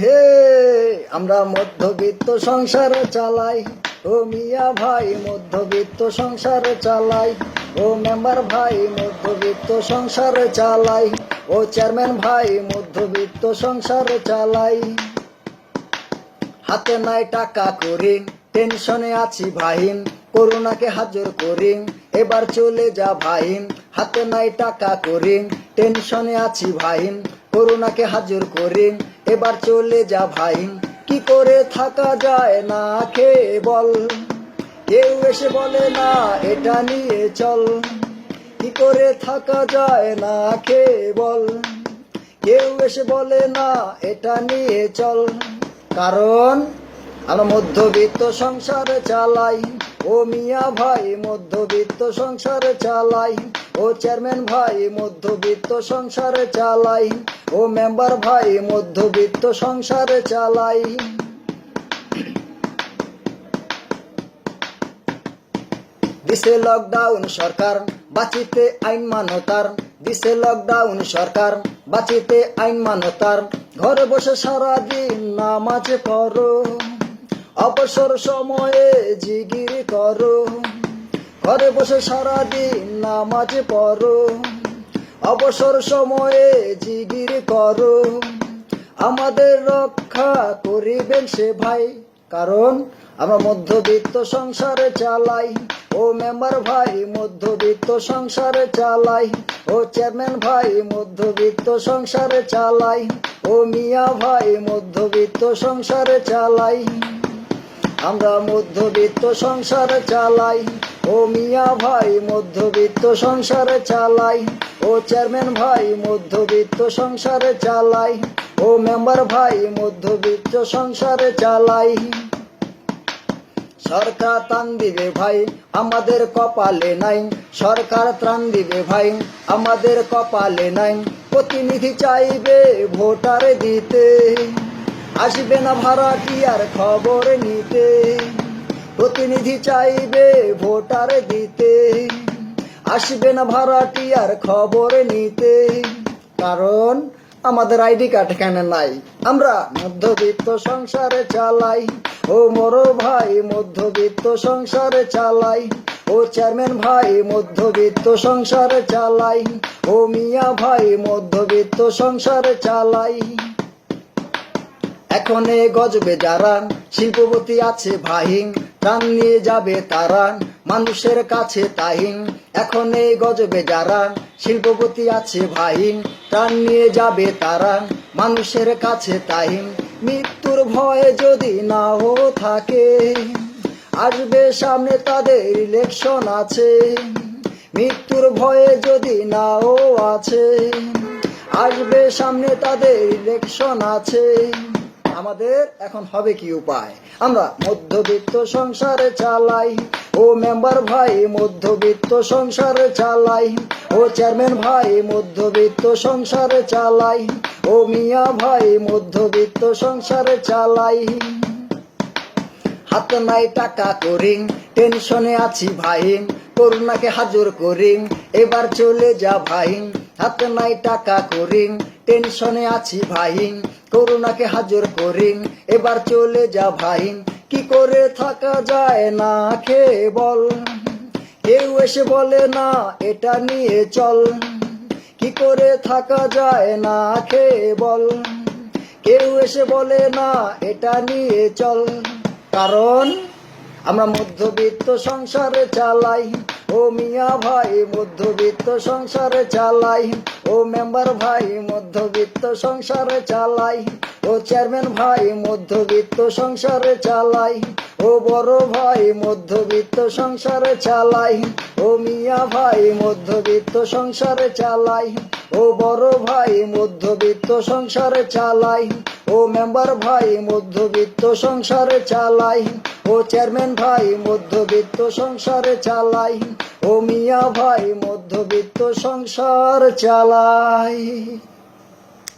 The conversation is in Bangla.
হে, আমরা মধ্যবিত্ত সংসার চালাই। ও মিয়া ভাই, মধ্যবিত্ত সংসার চালাই। ও মেম্বার ভাই, মধ্যবিত্ত সংসার চালাই। ও চেয়ারম্যান ভাই, মধ্যবিত্ত সংসার চালাই। হাতে নাই টাকা করি, টেনশনে আছি ভাইন। করোনাকে হাজর করি, এবার চলে যা ভাইন। হাতে নাই টাকা করি, টেনশনে আছি ভাইন। করোনাকে হাজর করি এবার চলে যা ভাই, কি করে থাকা যায় না খেয়ে বল? কেউ এসে বলে, না, এটা নিয়ে চল। কি করে থাকা যায় না খেয়ে বল? কেউ এসে বলে, না, এটা নিয়ে চল। কারণ আমরা মধ্যবিত্ত সংসার চালাই। ও মিয়া ভাই, মধ্যবিত্ত সংসার চালাই। ও চেয়ারম্যান ভাই, মধ্যবিত্ত সংসার চালাই। ও মেম্বার ভাই, মধ্যবিত্ত সংসার চালাই। দিছে লকডাউন সরকার, বাঁচিতে আইন মানতার। দিছে লকডাউন সরকার, বাঁচিতে আইন মানতার। ঘরে বসে সারা দিন নামাজ পড়ো। অবসর সময়ে জিগির করো। ঘরে বসে সারাদিন নামাজ পড়ো। অবসর সময়ে জিগির করো। আমাদের রক্ষা করিবেন সে ভাই। কারণ আমরা মধ্যবিত্ত সংসারে চালাই ও মেম্বার ভাই মধ্যবিত্ত সংসারে চালাই ও চেয়ারম্যান ভাই মধ্যবিত্ত সংসারে চালাই ও মিয়া ভাই মধ্যবিত্ত সংসারে চালাই। আমরা মধ্যবিত্ত সংসার চালাই। ও মিয়া ভাই, মধ্যবিত্ত সংসার চালাই। ও চেয়ারম্যান ভাই, মধ্যবিত্ত সংসার চালাই। ও মেম্বার ভাই, মধ্যবিত্ত সংসার চালাই। সরকার ত্রাণ দিবে ভাই, আমাদের কপালে নাই। সরকার ত্রাণ দিবে ভাই, আমাদের কপালে নাই। প্রতিনিধি চাইবে ভোটার দিতে। আসবে না ভাড়াটিয়ার খবর নিতে? প্রতিনিধি চাইবে ভোটার দিতে। আসবে না ভাড়াটিয়ার খবর নিতে? কারণ আমাদের আইডি কার্ড এখানে নাই। আমরা মধ্যবিত্ত সংসারে চালাই। ও মোর ভাই মধ্যবিত্ত সংসারে চালাই। ও চেয়ারম্যান ভাই মধ্যবিত্ত সংসারে চালাই। ও মিয়া ভাই মধ্যবিত্ত সংসারে চালাই। এখন এ গজবে যারা, শিল্পপতি আছে ভাহিং, প্রাণ নিয়ে যাবে তারা, মানুষের কাছে তাহিন এখন এই গজবে যারা, শিল্পপতি আছে ভাহিন প্রাণ নিয়ে যাবে তারা, মানুষের কাছে তাহিন মৃত্যুর ভয়ে যদি নাও থাকে, আসবে সামনে তাদের ইলেকশন আছে। মৃত্যুর ভয়ে যদি নাও আছে, আসবে সামনে তাদের ইলেকশন আছে। আমাদের এখন হবে কি উপায়? আমরা মধ্যবিত্ত সংসারে চালাই, ও মেম্বার ভাই মধ্যবিত্ত সংসারে চালাই, ও চেয়ারম্যান ভাই মধ্যবিত্ত সংসারে চালাই, ও মিয়া ভাই মধ্যবিত্ত সংসারে চালাই। হাতে নাই টাকা করিং টেনশনে আছি ভাইন করুণাকে হাজর করিং এবার চলে যা ভাইন হাতে নাই টাকা করিং টেনশনে আছি ভাইন করুণাকে হাজর করিং এবার চলে যা ভাইন। কি করে থাকা যায় না খেয়ে বল কেউ এসে বলে, না, এটা নিয়ে চল। কি করে থাকা যায় না খেয়ে বল কেউ এসে বলে, না, এটা নিয়ে চল। কারণ আমরা মধ্যবিত্ত সংসারে চালাই। ও মিয়া ভাই, মধ্যবিত্ত সংসারে চালাই। ও মেম্বার ভাই, মধ্যবিত্ত সংসারে চালাই। ও চেয়ারম্যান ভাই, মধ্যবিত্ত সংসারে চালাই। ও বড় ভাই, মধ্যবিত্ত সংসারে চালাই। ও মিয়া ভাই, মধ্যবিত্ত সংসারে চালাই। ও বড় ভাই, মধ্যবিত্ত সংসারে চালাই। ও মেম্বার ভাই, মধ্যবিত্ত সংসারে চালাই। ও চেয়ারম্যান ভাই, মধ্যবিত্ত সংসারে চালাই। ও মিয়া ভাই, মধ্যবিত্ত সংসার চালাই।